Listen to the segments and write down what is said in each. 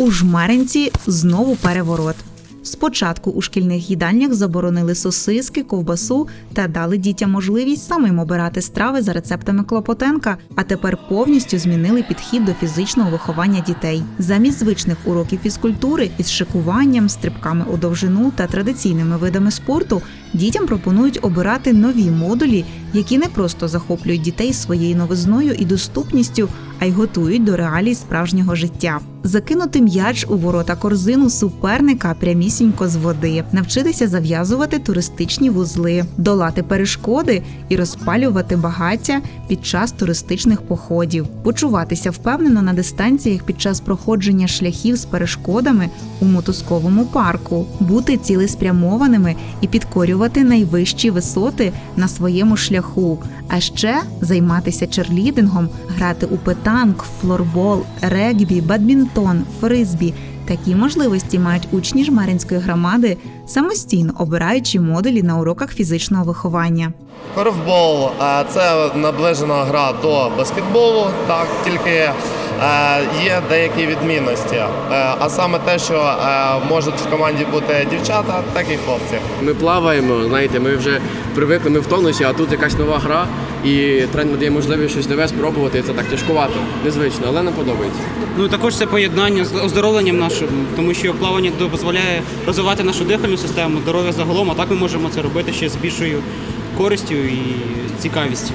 У жмеринці знову переворот. Спочатку у шкільних їдальнях заборонили сосиски, ковбасу та дали дітям можливість самим обирати страви за рецептами Клопотенка, а тепер повністю змінили підхід до фізичного виховання дітей. Замість звичних уроків фізкультури із шикуванням, стрибками у довжину та традиційними видами спорту дітям пропонують обирати нові модулі, які не просто захоплюють дітей своєю новизною і доступністю, а й готують до реалій справжнього життя. Закинути м'яч у ворота корзину суперника прямісінько з води, навчитися зав'язувати туристичні вузли, долати перешкоди і розпалювати багаття під час туристичних походів, почуватися впевнено на дистанціях під час проходження шляхів з перешкодами у мотузковому парку, бути цілеспрямованими і підкорювати найвищі висоти на своєму шляху, а ще займатися черлідингом, грати у петанк, флорбол, регбі, бадмінтон, фризбі. Такі можливості мають учні жмеринської громади, самостійно обираючи модулі на уроках фізичного виховання. Корфбол це наближена гра до баскетболу, так тільки є деякі відмінності. Е, А саме те, що е, можуть в команді бути дівчата, так і хлопці. Ми плаваємо, знаєте, ми вже привикли, ми в тонусі, а тут якась нова гра, і тренер дає можливість щось нове спробувати. Це так тяжкувато, незвично, але нам подобається. Ну і також це поєднання з оздоровленням нашим, тому що плавання дозволяє розвивати нашу дихальну систему, здоров'я загалом, а так ми можемо це робити ще з більшою користю і цікавістю.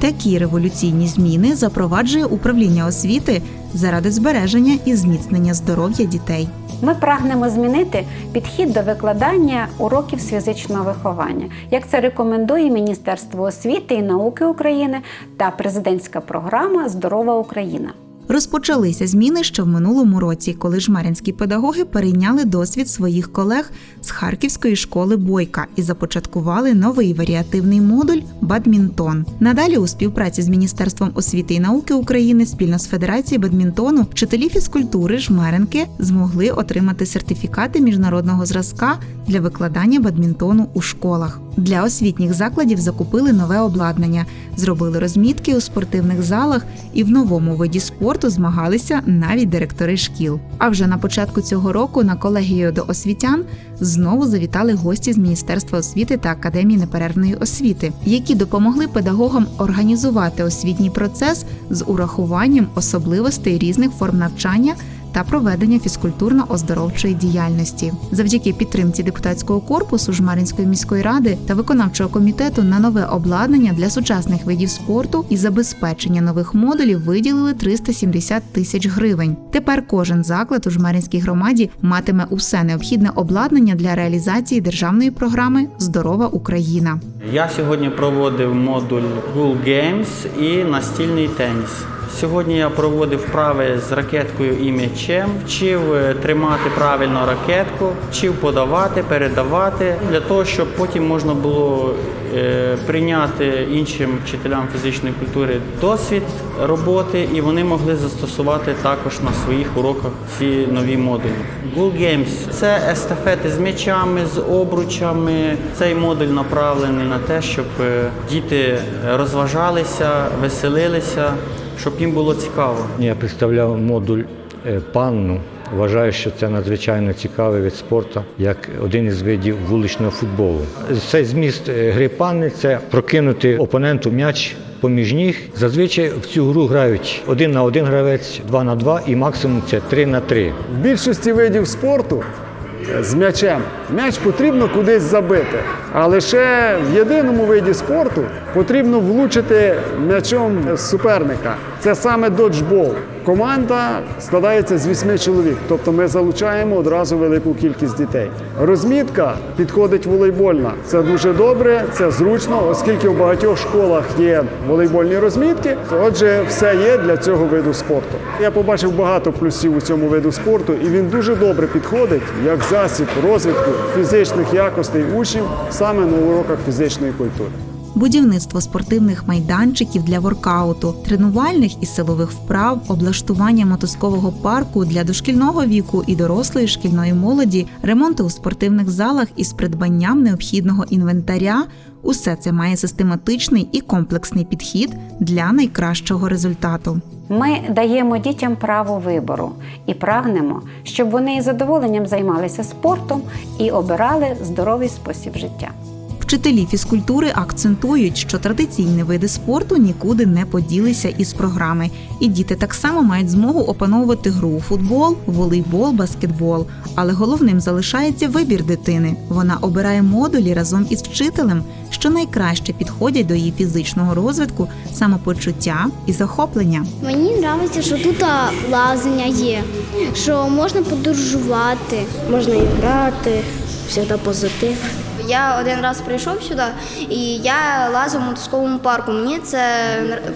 Такі революційні зміни запроваджує управління освіти заради збереження і зміцнення здоров'я дітей. Ми прагнемо змінити підхід до викладання уроків з фізичного виховання, як це рекомендує Міністерство освіти і науки України та президентська програма Здорова Україна. Розпочалися зміни ще в минулому році, коли жмеринські педагоги перейняли досвід своїх колег з Харківської школи Бойка і започаткували новий варіативний модуль бадмінтон. Надалі у співпраці з Міністерством освіти і науки України спільно з Федерацією бадмінтону вчителі фізкультури жмеринки змогли отримати сертифікати міжнародного зразка для викладання бадмінтону у школах. Для освітніх закладів закупили нове обладнання, зробили розмітки у спортивних залах і в новому виді спорту змагалися навіть директори шкіл. А вже на початку цього року на колегію до освітян знову завітали гості з Міністерства освіти та Академії неперервної освіти, які допомогли педагогам організувати освітній процес з урахуванням особливостей різних форм навчання та проведення фізкультурно-оздоровчої діяльності. Завдяки підтримці депутатського корпусу Жмаринської міської ради та виконавчого комітету на нове обладнання для сучасних видів спорту і забезпечення нових модулів виділили 370 тисяч гривень. Тепер кожен заклад у Жмаринській громаді матиме усе необхідне обладнання для реалізації державної програми Здорова Україна. Я сьогодні проводив модуль Ghoul Games і настільний теніс. Сьогодні я проводив вправи з ракеткою і м'ячем, вчив е, тримати правильно ракетку, вчив подавати, передавати для того, щоб потім можна було е, прийняти іншим вчителям фізичної культури досвід роботи, і вони могли застосувати також на своїх уроках ці нові модулі. Ghoul Games – це естафети з м'ячами, з обручами. Цей модуль направлений на те, щоб е, діти розважалися, веселилися, щоб їм було цікаво. Я представляв модуль е, панну. Вважаю, що це надзвичайно цікавий вид спорту, як один із видів вуличного футболу. Цей зміст е, гри панни це прокинути опоненту м'яч поміж ніг. Зазвичай в цю гру грають один на один гравець, два на два і максимум це три на три. В більшості видів спорту з м'ячем м'яч потрібно кудись забити. А лише в єдиному виді спорту потрібно влучити м'ячом суперника. Це саме доджбол. Команда складається з вісьми чоловік, тобто ми залучаємо одразу велику кількість дітей. Розмітка підходить волейбольна. Це дуже добре, це зручно, оскільки в багатьох школах є волейбольні розмітки. Отже, все є для цього виду спорту. Я побачив багато плюсів у цьому виду спорту, і він дуже добре підходить як засіб розвитку фізичних якостей учнів саме на уроках фізичної культури. Будівництво спортивних майданчиків для воркауту, тренувальних і силових вправ, облаштування мотузкового парку для дошкільного віку і дорослої шкільної молоді, ремонти у спортивних залах із придбанням необхідного інвентаря. Усе це має систематичний і комплексний підхід для найкращого результату. Ми даємо дітям право вибору і прагнемо, щоб вони із задоволенням займалися спортом і обирали здоровий спосіб життя. Вчителі фізкультури акцентують, що традиційні види спорту нікуди не поділися із програми, і діти так само мають змогу опановувати гру у футбол, волейбол, баскетбол. Але головним залишається вибір дитини. Вона обирає модулі разом із вчителем, що найкраще підходять до її фізичного розвитку, самопочуття і захоплення. Мені подобається, що тут а, лазення є, що можна подорожувати. Можна і грати, завжди позитив. Я один раз прийшов сюди і я лазив в мотузковому парку. Мені це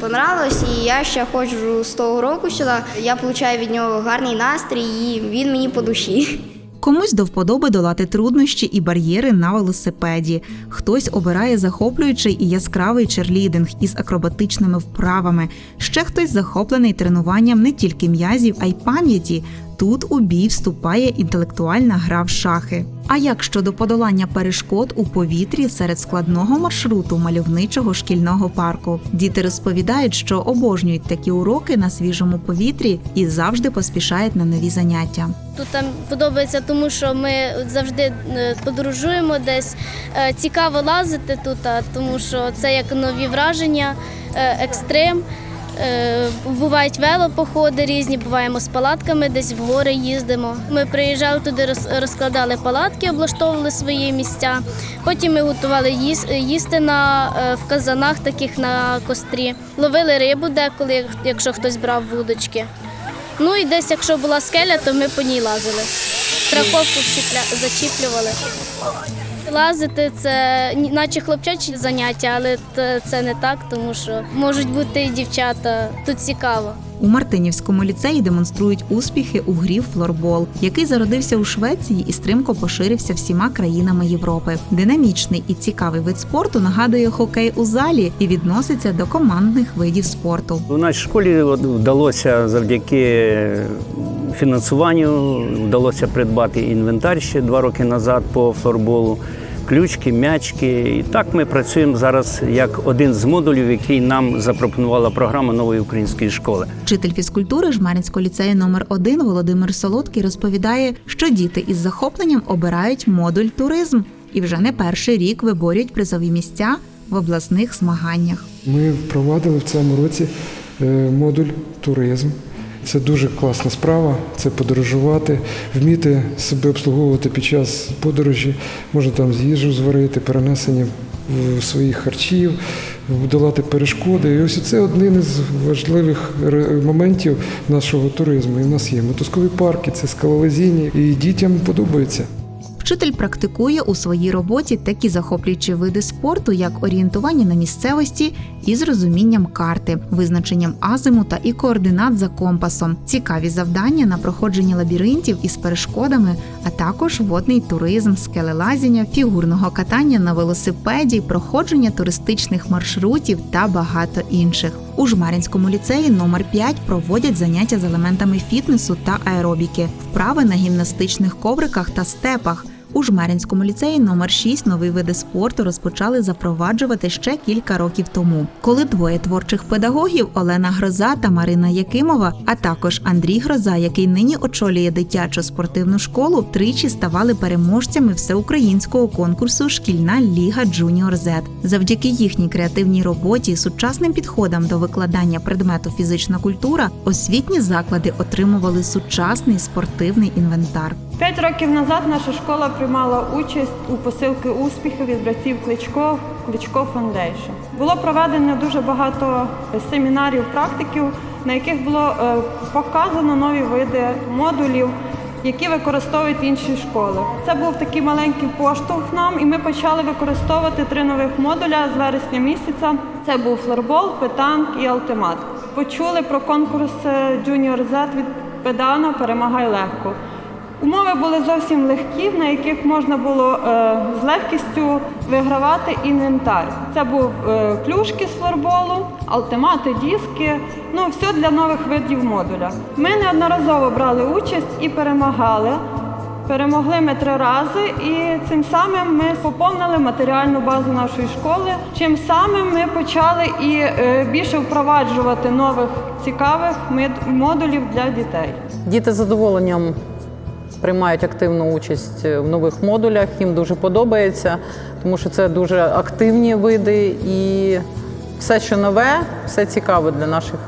понравилось, і я ще ходжу з того року сюди. Я отримую від нього гарний настрій, і він мені по душі. Комусь до вподоби долати труднощі і бар'єри на велосипеді. Хтось обирає захоплюючий і яскравий черлідинг із акробатичними вправами. Ще хтось захоплений тренуванням не тільки м'язів, а й пам'яті. Тут у бій вступає інтелектуальна гра в шахи. А як щодо подолання перешкод у повітрі серед складного маршруту мальовничого шкільного парку? Діти розповідають, що обожнюють такі уроки на свіжому повітрі і завжди поспішають на нові заняття. Тут там подобається, тому що ми завжди е, подорожуємо десь. Е, Цікаво лазити тут, тому що це як нові враження, е, екстрим. Е, Бувають велопоходи різні, буваємо з палатками, десь в гори їздимо. Ми приїжджали туди, роз- розкладали палатки, облаштовували свої місця. Потім ми готували їс- їсти на, е, в казанах, таких на кострі. Ловили рибу деколи, як- якщо хтось брав вудочки. Ну і десь, якщо була скеля, то ми по ній лазили. Страховку зачіплювали. Лазити це наче хлопчачі заняття, але це не так, тому що можуть бути і дівчата. Тут цікаво. У Мартинівському ліцеї демонструють успіхи у грі флорбол, який зародився у Швеції і стрімко поширився всіма країнами Європи. Динамічний і цікавий вид спорту нагадує хокей у залі і відноситься до командних видів спорту. У нашій школі вдалося завдяки фінансуванню вдалося придбати інвентар ще два роки назад по флорболу. Ключки, м'ячки. І так ми працюємо зараз як один з модулів, який нам запропонувала програма нової української школи. Вчитель фізкультури Жмеринського ліцею номер 1 Володимир Солодкий розповідає, що діти із захопленням обирають модуль туризм і вже не перший рік виборюють призові місця в обласних змаганнях. Ми впровадили в цьому році е, модуль туризм. Це дуже класна справа. Це подорожувати, вміти себе обслуговувати під час подорожі, можна там їжу зварити, перенесення своїх харчів, долати перешкоди. І ось це один із важливих моментів нашого туризму. І в нас є мотузкові парки, це скалолазіння, і дітям подобається. Вчитель практикує у своїй роботі такі захоплюючі види спорту, як орієнтування на місцевості із розумінням карти, визначенням азимута і координат за компасом, цікаві завдання на проходження лабіринтів із перешкодами, а також водний туризм, скелелазіння, фігурного катання на велосипеді, проходження туристичних маршрутів та багато інших. У Жмаринському ліцеї номер 5 проводять заняття з елементами фітнесу та аеробіки, вправи на гімнастичних ковриках та степах. У Жмеринському ліцеї номер 6 нові види спорту розпочали запроваджувати ще кілька років тому, коли двоє творчих педагогів Олена Гроза та Марина Якимова, а також Андрій Гроза, який нині очолює дитячу спортивну школу, тричі ставали переможцями всеукраїнського конкурсу Шкільна ліга Джуніор Зет. Завдяки їхній креативній роботі сучасним підходам до викладання предмету фізична культура, освітні заклади отримували сучасний спортивний інвентар. П'ять років назад наша школа приймала участь у посилки успіхів від братів Кличко Кличко Фондейшн. Було проведено дуже багато семінарів, практиків, на яких було е, показано нові види модулів, які використовують інші школи. Це був такий маленький поштовх нам, і ми почали використовувати три нових модуля з вересня місяця. Це був флорбол, петанк і алтимат. Почули про конкурс е, Junior Z від педана Перемагай легко. Умови були зовсім легкі, на яких можна було е, з легкістю вигравати інвентар. Це був е, клюшки з флорболу, алтимати, диски, ну все для нових видів модуля. Ми неодноразово брали участь і перемагали. Перемогли ми три рази, і цим самим ми поповнили матеріальну базу нашої школи. Чим самим ми почали і е, більше впроваджувати нових цікавих модулів для дітей. Діти з задоволенням приймають активну участь в нових модулях. Їм дуже подобається, тому що це дуже активні види і все, що нове, все цікаве для наших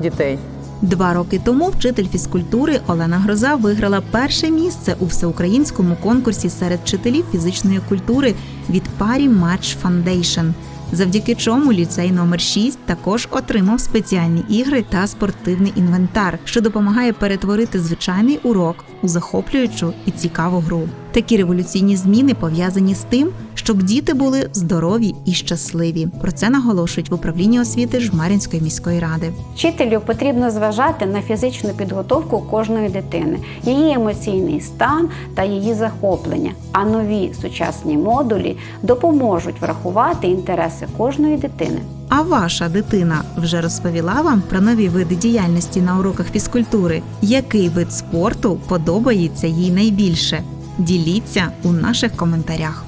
дітей. Два роки тому вчитель фізкультури Олена Гроза виграла перше місце у всеукраїнському конкурсі серед вчителів фізичної культури від парі Match Foundation. Завдяки чому ліцей номер 6 також отримав спеціальні ігри та спортивний інвентар, що допомагає перетворити звичайний урок у захоплюючу і цікаву гру. Такі революційні зміни пов'язані з тим, щоб діти були здорові і щасливі. Про це наголошують в управлінні освіти Жмаринської міської ради. Вчителю потрібно зважати на фізичну підготовку кожної дитини, її емоційний стан та її захоплення. А нові сучасні модулі допоможуть врахувати інтереси кожної дитини. А ваша дитина вже розповіла вам про нові види діяльності на уроках фізкультури? Який вид спорту подобається їй найбільше? Діліться у наших коментарях.